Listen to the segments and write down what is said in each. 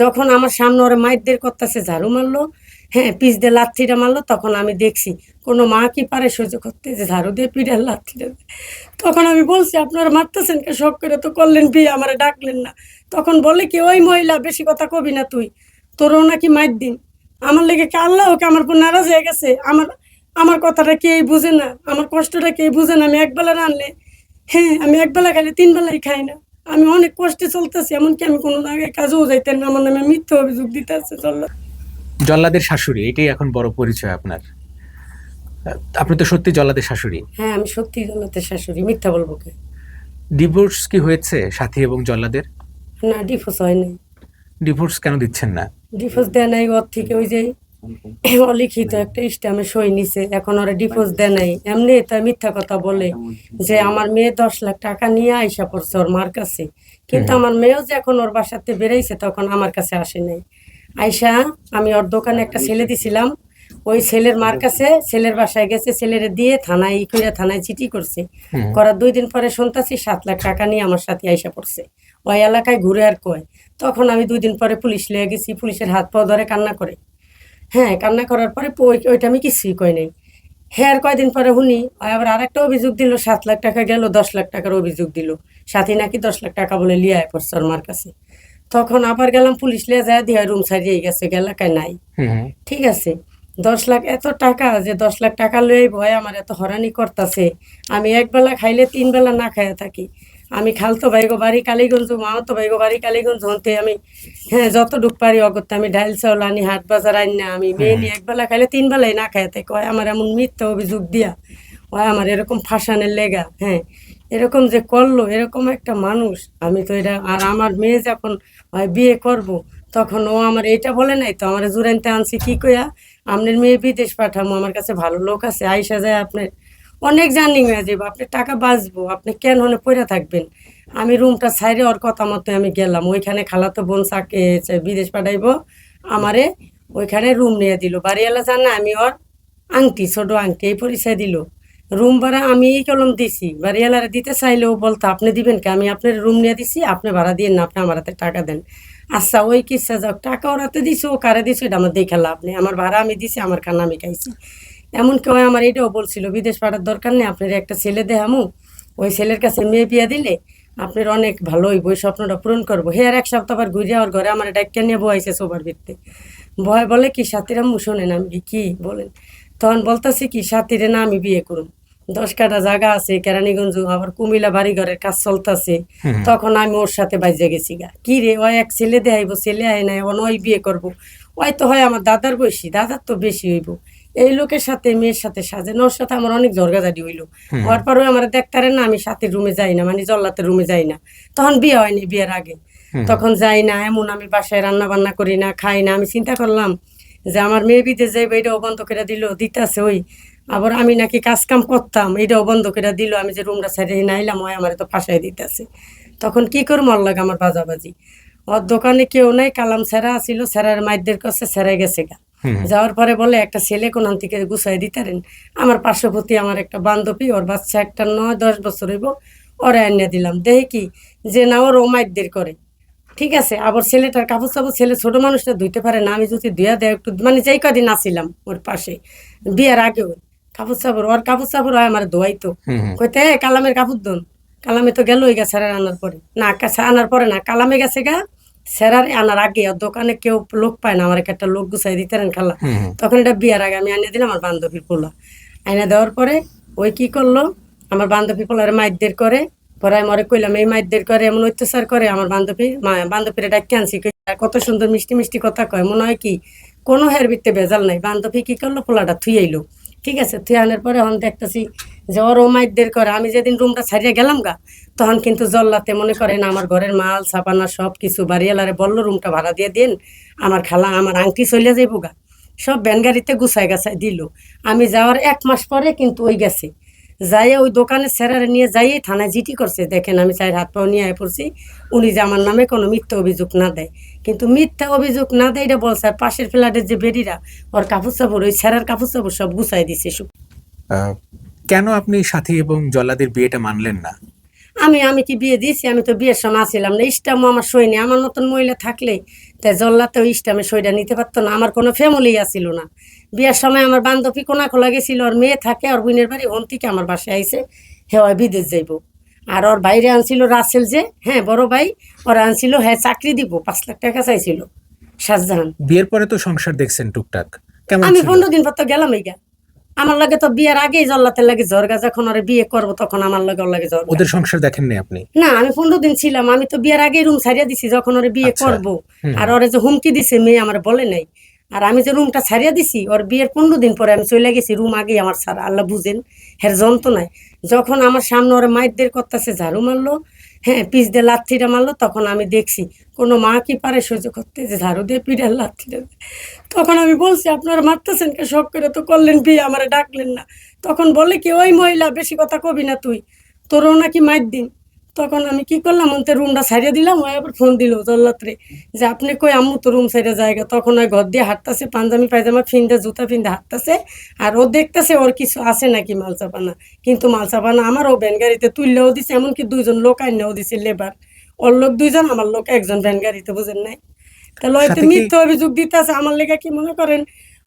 যখন আমার সামনে ওরা মাইরদের করতেছে ঝাড়ু মারলো হ্যাঁ পিস দিয়ে লাথিটা মারলো, তখন আমি দেখছি কোনো মা কি পারে সহ্য করতে যে ঝাড়ু দিয়ে পিঠের লাথিটা তখন আমি বলছি, আপনারা মারতেছেন কে শখ করে তো করলেন, বিয়ে আমার ডাকলেন না। তখন বলে কি, ওই মহিলা, বেশি কথা কবি না তুই, তোরও নাকি মাইর দিন। আমার লেগে কি আল্লাহ ওকে আমার উপর নারাজ হয়ে গেছে? আমার আমার কথাটা কেই বুঝে না, আমার কষ্টটা কেই বুঝে না, আমি একবেলা রানলে হ্যাঁ আমি একবেলা খাইলে তিন বেলাই খাই না। আমি অনেক কষ্টে চলতেছি এমনকি আমি কোনো জায়গায় কাজেও যাইতেন না আমার নামে মিথ্যে অভিযোগ দিতে আছে জল্লাদের শাশুড়ি এটাই এখন বড় পরিচয় আপনার। আপনি তো সত্যি জল্লাদের শাশুড়ি। হ্যাঁ আমি সত্যি জল্লাদের শাশুড়ি মিথ্যা বলব কে? ডিভোর্স কি হয়েছে সাথী এবং জল্লাদের? না ডিফোর্স হয় নাই ডিভোর্স কেন দিচ্ছেন না? ডিফোর্স দেয় নাই ওর থেকে ওই যে অলিখিত একটা স্ট্যামে সই নিছে এখন ওরা ডিভোর্স দেয় নাই। এমনি তা মিথ্যা কথা বলে যে আমার মেয়ে দশ লাখ টাকা নিয়ে আইসা পড়ছে ওর মার কাছে। কিন্তু আমার মেয়েও যে এখন ওর বাসাতে বেড়েছে তখন আমার কাছে আসে নাই। আইসা আমি ওর দোকানে একটা ছেলে দিছিলাম ওই ছেলের মার কাছে ছেলের বাসায় গেছে ছেলেরে দিয়ে থানায় ই করে থানায় চিঠি করছে। করার দুই দিন পরে শুনতাছি সাত লাখ টাকা নিয়ে আমার সাথে আইসা পড়ছে। ওই এলাকায় ঘুরে আর কয়। তখন আমি দুই দিন পরে পুলিশ লিয়ে গেছি পুলিশের হাত পা ধরে কান্না করে। হ্যাঁ কান্না করার পরে ওইটা আমি কিছুই কই নাই। হ্যাঁ আর কয়দিন পরে শুনি আবার আরেকটা অভিযোগ দিল সাত লাখ টাকা গেল দশ লাখ টাকার অভিযোগ দিল। সাথী নাকি দশ লাখ টাকা বলে লিয়ে আয় পড়ছে ওর মার কাছে। তখন আবার গেলাম পুলিশ লিয়ে যায় দিয়ে রুম ছাড়িয়ে গেছে এলাকায় নাই। ঠিক আছে দশ লাখ এত টাকা যে দশ লাখ টাকা লই ভয় আমার এত হরানি করতেছে। আমি এক বেলা খাইলে তিন বেলা না খাইয়া থাকি। আমি খালতো ভাইগো, বাড়ি কালীগঞ্জ মামাতো ভাইগো, বাড়ি কালীগঞ্জ হতে আমি হ্যাঁ যতটুক পারি অগত্যা, আমি ডাইল চাউল আনি, হাট বাজার আনি না আমি, মেয়ে নিয়ে এক বেলা খাইলে তিন বেলাই না খাইয়া কয় আমার এমন মিথ্যা অভিযোগ দিয়া, ওই আমার এরকম ফাঁসানের লেগা হ্যাঁ এরকম যে করল, এরকম একটা মানুষ, আমি তো এটা, আর আমার মেয়ে যখন বিয়ে করব, তখন ও আমার এটা বলে নাই, তো আমার জুরাইনতে আনছি কি কইয়া আপনার মেয়ে বিদেশ পাঠামো, আমার কাছে ভালো লোক আছে, আইসা যায় আপনার অনেক জার্নি হয়ে যাব আপনি টাকা বাঁচবো, আপনি কেন হলে পড়ে থাকবেন? আমি রুমটা ছাইরে ওর কথা মতো আমি গেলাম, ওইখানে খালাতো বোন চাকে বিদেশ পাঠাইবো, আমারে ওইখানে রুম নিয়ে দিল। বাড়িওয়ালা জান না আমি ওর আংটি, ছোট আংটি, এই পরিচয় দিল। রুম ভাড়া আমি এই কলম দিছি, বাড়িওয়ালারা দিতে চাইলেও বলতো, আপনি দিবেন কি? আমি আপনার রুম নিয়ে দিছি, আপনি ভাড়া দিয়ে না আপনি আমার হাতে টাকা দেন। আচ্ছা ওই কিসা যাক, টাকা ওরাতে দিছি, ও কারে দিছি, এটা আমার দেখে লাভ নেই। আমার ভাড়া আমি দিছি, আমার খানা আমি খাইছি। এমন কেউ আমার এটাও বলছিল বিদেশ পাঠার দরকার নেই আপনার একটা ছেলে দেহামু ওই ছেলের কাছে মেয়ে বিয়া দিলে আপনার অনেক ভালো হইব ওই স্বপ্নটা পূরণ করব। হে আর এক সপ্তাহ পর ঘুরে আর ঘরে আমার ডাক্কা নিয়ে বয়াইছে সোবার ভিত্তে ভয় বলে কি সাথীরা মু শোনেন আমি কি, বলেন? তখন বলতেছি কি সাথীরে না আমি বিয়ে করুম। দশ কাটা জায়গা আছে কেরানীগঞ্জ আবার কুমিল্লা বাড়ি ঘরের কাজ চলতেছে। তখন আমি ওর সাথে বাইজে গেছি গা। কি রে ওই এক ছেলে দেখাইব ছেলে আয় নাই ওই বিয়ে করব। ওই তো হয় আমার দাদার বয়সী দাদার তো বেশি হইব। এই লোকের সাথে মেয়ের সাথে সাজে। ওর সাথে আমার অনেক ঝরগাঝাটি হইল। হওয়ার পরে আমার দেখতারে না আমি সাথে রুমে যাই না মানে জল্লাতের রুমে যাই না। তখন বিয়ে হয়নি বিয়ের আগে। তখন যাই না এমন আমি বাসায় রান্না বান্না করি না খাই না। আমি চিন্তা করলাম যে আমার মেয়ে বিদেশ যাইবে এটাও বন্ধ করে দিল দিতেছে ওই। আবার আমি নাকি কাজ কাম করতাম এটাও বন্ধ করে দিল। আমি যে রুমটা ছেড়ে নাইলাম ওই আমার তো ফাঁসাই দিতেছে। তখন কি করব লাগে আমার বাজাবাজি? ওর দোকানে কেউ নাই কালাম সেরা ছিল সেরার মাইদের কাছে সেরাই গেছে গা। যাওয়ার পরে বলে একটা ছেলে কোনান থেকে গুছাই দিতারেন আমার পার্শ্ববর্তী আমার একটা বান্ধবী ওর বাচ্চা একটা নয় দশ বছর হইব ওরা এনে দিলাম। দেখে কি যে না ওর ও মাইদের করে। ঠিক আছে আবার ছেলেটার কাপড় চাপড় ছেলে ছোট মানুষটা ধুইতে পারে না আমি যদি ধুয়া দেয় একটু মানে যেই কদিন আসিলাম ওর পাশে বিয়ের আগেও। কাপড় চাপড় ওর কাপড় চাপড় হয় আমার ধোয়াইতো। কইতে কালামের কাপড় দন। কালামে তো গেলই ওই স্যারের আনার পরে। না আনার পরে না কালামে গেছে গা স্যারার আনার আগে দোকানে কেউ লোক পায় না আমার একটা লোক গুছাই দিতেন খালা। তখন এটা বিয়ার আগে আমি আনিয়ে দিলাম আমার বান্ধবীর পোলা। আইনা দেওয়ার পরে ওই কি করল আমার বান্ধবী পোলার মাইদদের করে পরে মরে কইলাম এই মাইদদের করে এমন অত্যাচার করে আমার বান্ধবী মা বান্ধবীর কই, আর কত সুন্দর মিষ্টি মিষ্টি কথা কয় মনে হয় কি কোনো হের বিত্তে ভেজাল নাই। বান্ধবী কি করল পোলাটা থুই আইলো। ঠিক আছে থুই আনার পরে এখন দেখতেছি যে ওর ও মাইদদের করে। আমি যেদিন রুমটা ছাড়িয়ে গেলাম গা, তখন কিন্তু জল্লাতে মনে করেন আমার ঘরের মাল, ছাপানা সব কিছু বাড়িওয়ালারে বলল রুমটা ভাড়া দিয়ে দিন, আমার খালা, আমার আংটি চলিয়া যাইব গা। সব ভ্যান গাড়িতে গুছাই গাছাই দিল। আমি যাওয়ার এক মাস পরে কিন্তু ওই গেছে। যাইয়ে ওই দোকানে স্যারারে নিয়ে যাইয়ে থানায় জিটি করছে। দেখেন, আমি চাই হাত পাও নিয়ে পড়ছি। উনি যে আমার নামে কোনো মিথ্যা অভিযোগ না দেয়। কিন্তু মিথ্যা অভিযোগ না দেয় এটা বলছে আর পাশের ফ্ল্যাটের যে বেরিরা ওর কাপড় চাপড় ওই স্যারার কাপড় চাপড় সব গুছাই দিছে কেন আপনি সাথী এবং জল্লাদের বিয়েটা মানলেন না? আমি আমি কি বিয়ে দিয়েছি? আমি তো বিয়ের সময় আসছিলাম না। ইস্টামও আমার সই নেই আমার মতন মহিলা থাকলে তাই জল্লাতে ওই ইস্টামে সইটা নিতে পারতো না। আমার কোনো ফ্যামিলি আসছিল না। বিয়ের সময় আমার বান্ধবী কোনা খোলা গেছিল ওর মেয়ে থাকে ওর বোনের বাড়ি হন থেকে আমার বাসায় আইসে হে ওই বিদেশ যাইব। আর ওর বাইরে আনছিল রাসেল যে হ্যাঁ বড় ভাই ওরা আনছিল হ্যাঁ চাকরি দিব পাঁচ লাখ টাকা চাইছিল শাহজাহান। বিয়ের পরে তো সংসার দেখছেন টুকটাক। কেমন আমি পনেরো দিন পর তো গেলাম গা আমার লাগে তো বিয়ের আগেই জল্লাতে লাগে জর্গা যখন ওরে বিয়ে করব তখন আমার লাগে ওর লাগে জর্গা ওদের সংসার দেখেননি আপনি? না আমি পনেরো দিন ছিলাম আমি তো বিয়ের আগেই রুম ছাড়িয়ে দিছি যখন ওরে বিয়ে আচ্ছা। করব। আর ওরে যে হুমকি দিছে মেয়ে আমার বলে নাই। আর আমি যে রুমটা ছাড়িয়ে দিছি ওর বিয়ের পনেরো দিন পরে আমি চলে গেছি রুম আগেই আমার সারা আল্লাহ বুঝেন হের যন্ত্রণায়। যখন আমার সামনে ওরা মায়ের করতেছে, ঝাড়ু মারলো হ্যাঁ পিস দিয়ে লাথিটা মারলো, তখন আমি দেখছি কোনো মা কি পারে সহ্য করতে, যে ঝাড়ু দিয়ে পিঠার লাথিটা। তখন আমি বলছি, আপনারা মারতেছেন কে শখ করে তো করলেন, বিয়ে আমারে ডাকলেন না। তখন বলে কি, ওই মহিলা, বেশি কথা কবি না তুই, তোরও নাকি মাইর দিন তখন আমি কি করলাম? ওনতে রুমটা ছাড়িয়ে দিলাম ওই আবার ফোন দিল জল্লাত্রে যে আপনি কই আম্মু তো রুম সাইডে জায়গা তখন ওই ঘর দিয়ে হাঁটতেছে পাঞ্জামি পায়জামা ফিন্দে জুতা ফিন্দে হাঁটতেছে আর ও দেখতেছে ওর কিছু আছে নাকি মালচাপানা কিন্তু মালচাপানা আমার ও ভ্যান গাড়িতে তুললেও দিছে এমনকি দুইজন লোক আইনেও দিছে লেবার ওর লোক দুইজন আমার লোক একজন ভ্যান গাড়িতে বুঝেন নাই? তাহলে হয়তো কি- মিথ্যা অভিযোগ দিতেছে আমার লেগে কি মনে করেন?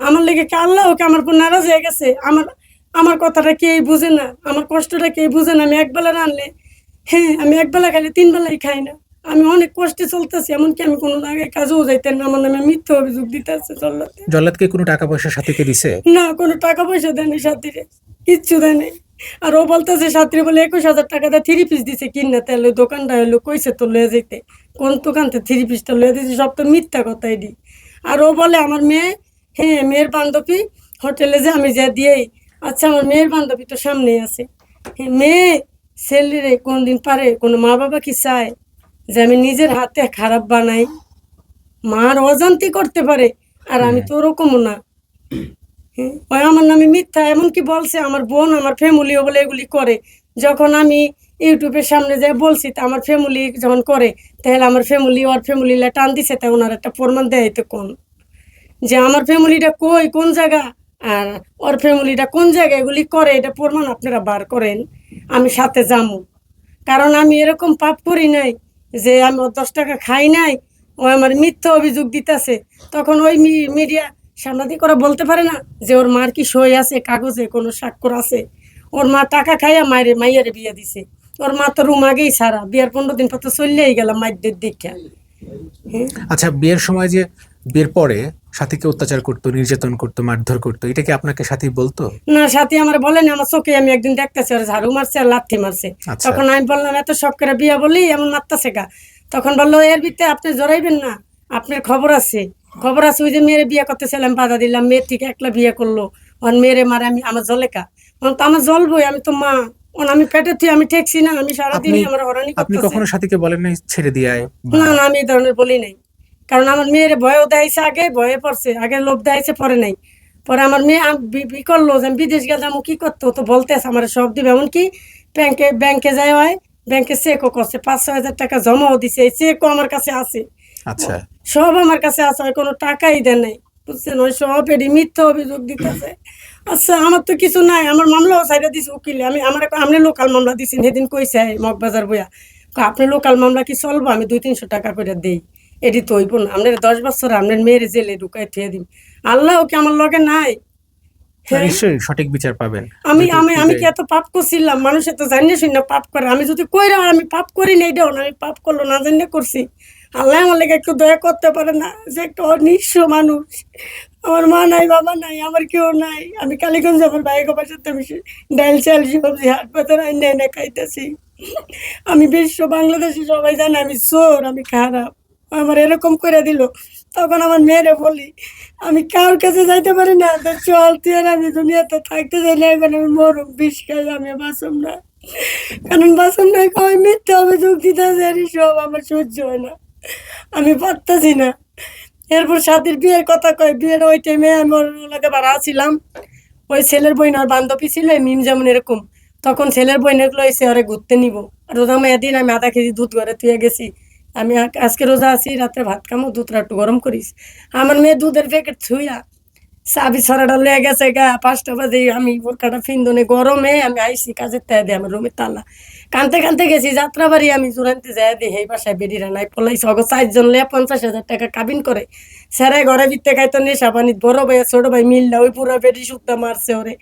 আমার লেগে কি আল্লাহ ওকে আমার উপর নারাজ হয়ে গেছে? আমার আমার কথাটা কেই বুঝে না? আমার কষ্টটা কেই বুঝে না? আমি একবেলা রানলে হ্যাঁ আমি একবেলা খাইলে তিন বেলাই খাই না। আমি অনেক কষ্টে চলতেছি এমনকি আমি কোনো জায়গায় কাজেও যাইতেন না আমার নামে মিথ্যা অভিযোগ দিতেছে জল্লাদকে কোনো টাকা পয়সা সাথীকে দিছে? না কোনো টাকা পয়সা দেয়নি সাথীরে কিচ্ছু দেয়নি। আর ও বলতেছে সাথী বলে একুশ হাজার টাকা দিয়ে থ্রি পিস দিছে কিনা তাহলে দোকানটা হলো কইছে তো লয়ে যেতে কোন দোকানতে থ্রি পিসটা লয়ে দিয়েছে সব তো মিথ্যা কথা এডি আর ও বলে আমার মেয়ে হ্যাঁ মেয়ের বান্ধবী হোটেলে যে আমি যা দিয়েই আচ্ছা আমার মেয়ের বান্ধবী তো সামনেই আছে। হ্যাঁ মেয়ে ছেলেরে কোনদিন পারে কোনো মা বাবা কি চায়? যে আমি নিজের হাতে খারাপ বানাই। মার অজান্তি করতে পারে আর আমি তো ওরকমও না। হ্যাঁ, ওই আমার নামে মিথ্যা এমনকি বলছে আমার বোন আমার ফ্যামিলিও বলে এগুলি করে। যখন আমি ইউটিউবের সামনে যাই বলছি তা আমার ফ্যামিলি যখন করে তাহলে আমার ফ্যামিলি ওর ফ্যামিলি টান দিছে তা ওনার একটা প্রমাণ দেয় তো কোন? যে আমার ফ্যামিলিটা কই কোন জায়গা? আর ওর ফ্যামিলিটা কোন জায়গায় এগুলি করে, এটা প্রমাণ আপনারা বার করেন, আমি সাথে যাব কারণ আমি এরকম পাপ করি নাই যে আমি ওর দশ টাকা খাই নাই, ও আমার মিথ্যা অভিযোগ দিতেছে। তখন ওই মিডিয়া সাংবাদিক ওরা বলতে পারে না যে ওর মার কি সই আছে, কাগজে কোনো স্বাক্ষর আছে। ওর মা টাকা খাইয়া মায়ের, মাইয়ারে বিয়ে দিছে। ওর মা তো রুম আগেই সারা বিয়ার পনেরো দিন পর তো চললেই গেলাম মাইদের দীক্ষা হ্যাঁ? আচ্ছা বিয়ের সময় যে বিয়ের পরে সাথীকে অত্যাচার করতো নির্যাতন করতো মারধর করতো এটা কি আপনাকে সাথী বলতো? না সাথী আমার বলেন আমার চোখে আমি একদিন দেখতেছি ওর ঝাড়ু মারছে আর লাথি মারছে। আচ্ছা। তখন আমি বললাম এত শখ করে বিয়া বলি এমন মারতেছে গা? তখন বলল এর ভিতরে আপনি জড়াইবেন না আপনার খবর আছে। খবর আছে ওই যে মেয়ের বিয়ে করতেছিলাম বাধা দিলাম মেয়ের ঠিক একলা বিয়ে করল। ওর মেয়েরে মারে আমি আমার জলেকা তো আমার জ্বলবই আমি তো মা। আমি পেটে তুই আমি ঠেকছি না আমি সারাদিনই আমার হরানি আপনি কখনো সাথীকে বলেন নাই ছেড়ে দিয়ে না না আমি এই ধরনের বলি নাই। কারণ আমার মেয়ের ভয়ও দেখাইছে আগে ভয়ে পড়ছে আগে লোভ দেখাইছে পরে নাই। পরে আমার মেয়ে আম- বি- করল যে আমি বিদেশ গেলাম ও কি করতো? তো বলতে আছে আমার সব দিবে। এমনকি ব্যাংকে ব্যাংকে যায় হয় ব্যাংকে চেকও করছে পাঁচ ছয় হাজার টাকা জমাও দিছে এই চেকও আমার কাছে আছে। আচ্ছা। সব আমার কাছে আছে কোনো টাকাই দেন নাই বুঝছেন? ওই সব এটি মিথ্যা অভিযোগ দিতেছে। আচ্ছা আমার তো কিছু নাই আমার মামলাও সাইডে দিছে উকিলে আমি আমার আপনি লোকাল মামলা দিছেন সেদিন কইছে মগবাজার বইয়া। আপনি লোকাল মামলা কি চলবো? আমি দুই তিনশো টাকা করে দেই। এটি তো হইব না। আপনার দশ বছর আপনার মেয়ের জেলে ঢুকাই থুয়ে দিন আল্লাহ কি আমার লগে নাই? হ্যাঁ। নিশ্চয়ই সঠিক বিচার পাবেন। আমি আমি আমি কি এত পাপ করছিলাম? মানুষে তো জানিয়ে শুনে পাপ করে। আমি যদি কইরা আমি পাপ করি নাই দেও না আমি পাপ করল না জানিয়ে করছি। আল্লাহ আমার লেগে একটু দয়া করতে পারে না। যে একটা নিঃস্ব মানুষ। আমার মা নাই বাবা নাই আমার কেউ নাই। আমি কালীগঞ্জ আমার বাইক বাসাতে আমি সে- ডাল চাল সবজি হাট পাতার এনে এনে খাইতেছি। আমি বিশ্ব বাংলাদেশে সবাই জানে আমি চোর আমি খারাপ। আমার এরকম করে দিল। তখন আমার মেয়েরে বলি, আমি কার কাছে যাইতে পারি না, তো চল তুই আর আমি দুনিয়াতে থাকতে চাই না, এখন আমি মরুম বিষ খাই, আমি বাসম না। কারণ বাসম না কয় মিথ্যা অভিযোগ দিতে সব আমার সহ্য হয় না। আমি পারতাছি না। এরপর সাথীর বিয়ের কথা কয়, বিয়ের ওই টাইমে আমি লগে ভাড়া ছিলাম ওই ছেলের বই আর বান্ধবী ছিল মিম যেমন এরকম। তখন ছেলের বই গুলো এসে ওরে ঘুরতে নিব। রোজা মায়ের দিন আমি আধা কেজি দুধ ঘরে তুই গেছি। আমি আজকে রোজা আছি রাত্রে ভাত খামো, দুধটা একটু গরম করিস। আমার মেয়ে দুধের প্যাকেট ছুঁয়া চাবি ছড়াটা লেগে গেছে গা, পাঁচটা বাজে, আমি বোরকাটা ফিন্দনে, গরমে আমি আইসি কাজের তাই দিয়ে আমার রুমের তালা। কানতে কানতে গেছি, যাত্রাবাড়ি আমি চূড়ান্তে যাই দিই এই বাসায় বেরিয়ে নাই, পলাইছি। অগো চারজন লে পঞ্চাশ হাজার টাকা কাবিন করে। স্যারে ঘরে ভিত্তে খাইতো নেশা পানি বড় ভাই ছোট ভাই মিললা, ওই পুরো বেটি সুদ্ধা মারছে ওরে।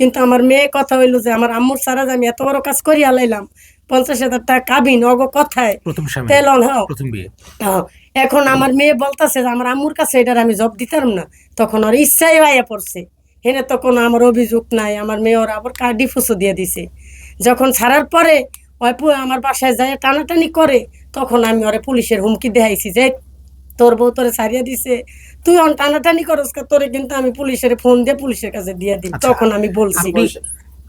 কিন্তু আমার মেয়ে কথা হইল যে আমার আম্মুর সারা আমি এত বড় কাজ করি আলাইলাম। পঞ্চাশ হাজার টাকা কাবিন অগো কথায়। তেলন এখন আমার মেয়ে বলতেছে যে আমার আম্মুর কাছে এটার আমি জব দিতাম না। তখন ওর ইচ্ছাই ভাইয়া পড়ছে। হেনে তো কোনো আমার অভিযোগ নাই আমার মেয়ে ওর আবার ডিফোসও দিয়ে দিছে। যখন ছাড়ার পরে ওই পু- আমার বাসায় যায় টানাটানি করে তখন আমি ওরে পুলিশের হুমকি দেখাইছি যে তোর বউ তোরে ছাড়িয়ে দিছে। তুই অন টানাটানি করস তোরে কিন্তু আমি পুলিশের ফোন দিয়ে পুলিশের কাছে দিয়ে দিই আচ্ছা, তখন আমি বলছি।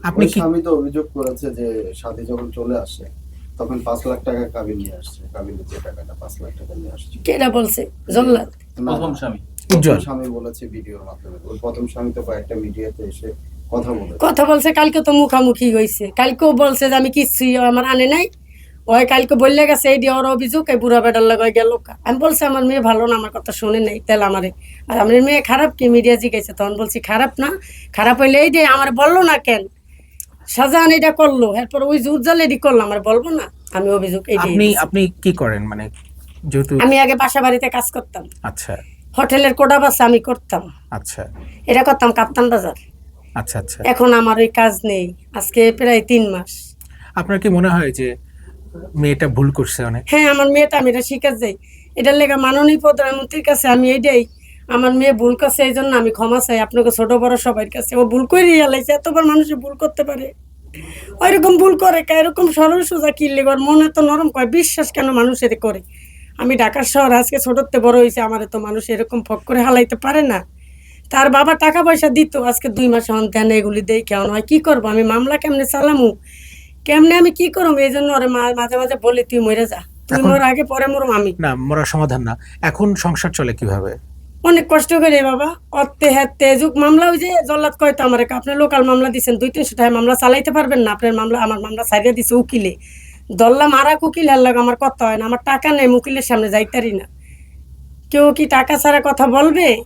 আপনি কি তো অভিযোগ করেছে যে সাথী যখন চলে আসে তখন পাঁচ লাখ টাকা কাবিন নিয়ে আসছে। কাবিনের যে টাকাটা পাঁচ লাখ টাকা নিয়ে আসছে। কেটা বলছে? জল্লাদ। প্রথম স্বামী। উজ্জ্বল। স্বামী বলেছে ভিডিওর মাধ্যমে। ওই প্রথম স্বামী তো কয়েকটা মিডিয়াতে এসে কথা বলেছে। কথা বলছে কালকে তো মুখামুখি হয়েছে কালকেও বলছে যে আমি কিছুই আমার আনে নাই। ওই কালকে বললে গেছে এই দিয়ে ওর অভিযোগ এই বুড়া বেটার লাগাই গেল আমি বলছি আমার মেয়ে ভালো না আমার কথা শুনে নেই তেল আমারে। আর আমার মেয়ে খারাপ কি মিডিয়া জিজ্ঞাসা তখন বলছি খারাপ না খারাপ হইলে এই দিয়ে আমার বলল না কেন? শাহজাহান এটা করল এরপর ওই উজ্জ্বল এডি করল আমার বলব না আমি অভিযোগ এই আপনি আপনি কি করেন? মানে যেহেতু আমি আগে বাসা বাড়িতে কাজ করতাম। আচ্ছা। হোটেলের কোটা বাসা আমি করতাম। আচ্ছা। এটা করতাম কাপ্তান বাজার। আচ্ছা আচ্ছা। এখন আমার ওই কাজ নেই আজকে প্রায় তিন মাস। আপনার কি মনে হয় যে মেয়েটা ভুল করছে অনেক। হ্যাঁ আমার মেয়েটা আমি এটা শিখে যাই। এটার লেগে মাননীয় প্রধানমন্ত্রীর কাছে আমি এইটাই, আমার মেয়ে ভুল করছে এই জন্য আমি ক্ষমা চাই আপনাকে ছোট বড় সবার কাছে। ও ভুল করে আলাইছে, এতবার মানুষে ভুল করতে পারে। ওইরকম ভুল করে কে, এরকম সরল সোজা কিনলে ওর মনে তো নরম কয়, বিশ্বাস কেন মানুষ মানুষের করে? আমি ঢাকার শহর, আজকে ছোটতে বড় হয়েছে আমার তো মানুষ এরকম ফক করে হালাইতে পারে না। তার বাবা টাকা পয়সা দিত, আজকে দুই মাস হন এগুলি দেই, কেমন হয়, কি করব? আমি মামলা কেমনে চালামু? কেমনে আমি কি করব? এই জন্য ওরে মা- মাঝে মাঝে বলি তুই মরে যা। তুই মোর আগে পরে মোর আমি। না মরার সমাধান না। এখন সংসার চলে কীভাবে? অনেক কষ্ট করে বাবা। অত্তে হাতে যুগ মামলা ওই যে জল্লাদ কয়তো আমার আপনি লোকাল মামলা দিচ্ছেন দুই তিনশো টাকা মামলা চালাইতে পারবেন না? আপনার মামলা আমার মামলা সারিয়ে দিছে উকিলে। দল্লা মারা উকিল হার লাগে আমার কথা হয় না। আমার টাকা নেই উকিলের সামনে যাইতারি না। কেউ কি টাকা ছাড়া কথা বলবে?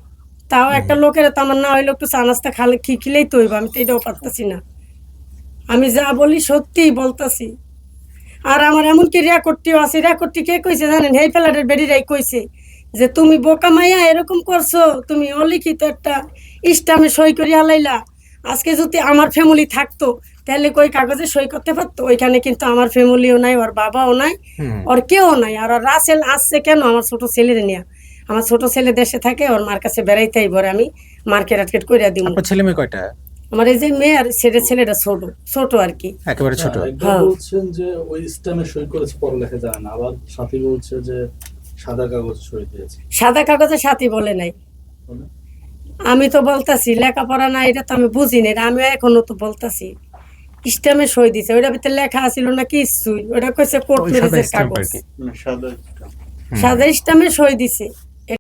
তাও একটা লোকের তো আমার না হইল একটু চা নাস্তা খালে খি খিলেই তো হইব। আমি তো এটাও পারতাছি না। আমি যা বলি সত্যিই বলতাছি। আর আমার এমনকি রেকর্ডটিও আছে? রেকর্ডটি কে কইছে জানেন? হেই ফেলাটের বেডিরাই কইছে যে তুমি বোকা মাইয়া এরকম করছ তুমি অলিখিত একটা ইস্টামে সই করে আলাইলা আজকে যদি আমার ফ্যামিলি থাকতো তাহলে কই কাগজে সই করতে পারতো? ওইখানে কিন্তু আমার ফ্যামিলিও নাই ওর বাবাও নাই ওর কেউ নাই। আর ওর রাসেল আসছে কেন? আমার ছোট ছেলের নিয়ে। আমার ছোট ছেলে দেশে থাকে ওর মার কাছে বেড়াইতেই বলে আমি। মার্কেট আটকেট করে দিব ছেলে মেয়ে কয়টা? আমার এই যে মেয়ে আর ছেলে ছেলেটা ছোট ছোট আর কি। একেবারে ছোট। হ্যাঁ, হ্যাঁ। বলছেন যে ওই স্ট্যাম্পে সই করেছে পড়ালেখা জানে না। আবার সাথী বলছে যে সাদা কাগজে সই দিয়েছে। সাদা কাগজে সাথী বলে নাই। আমি তো বলতাছি লেখাপড়া না এটা তো আমি বুঝি না এটা আমি এখনও তো বলতাছি। স্ট্যাম্পে সই দিছে ওইটা ভিতরে লেখা আছিল না কিছুই। ওটা কইছে কোর্ট ম্যারেজের কাগজ। সাদা সাদা সই দিছে।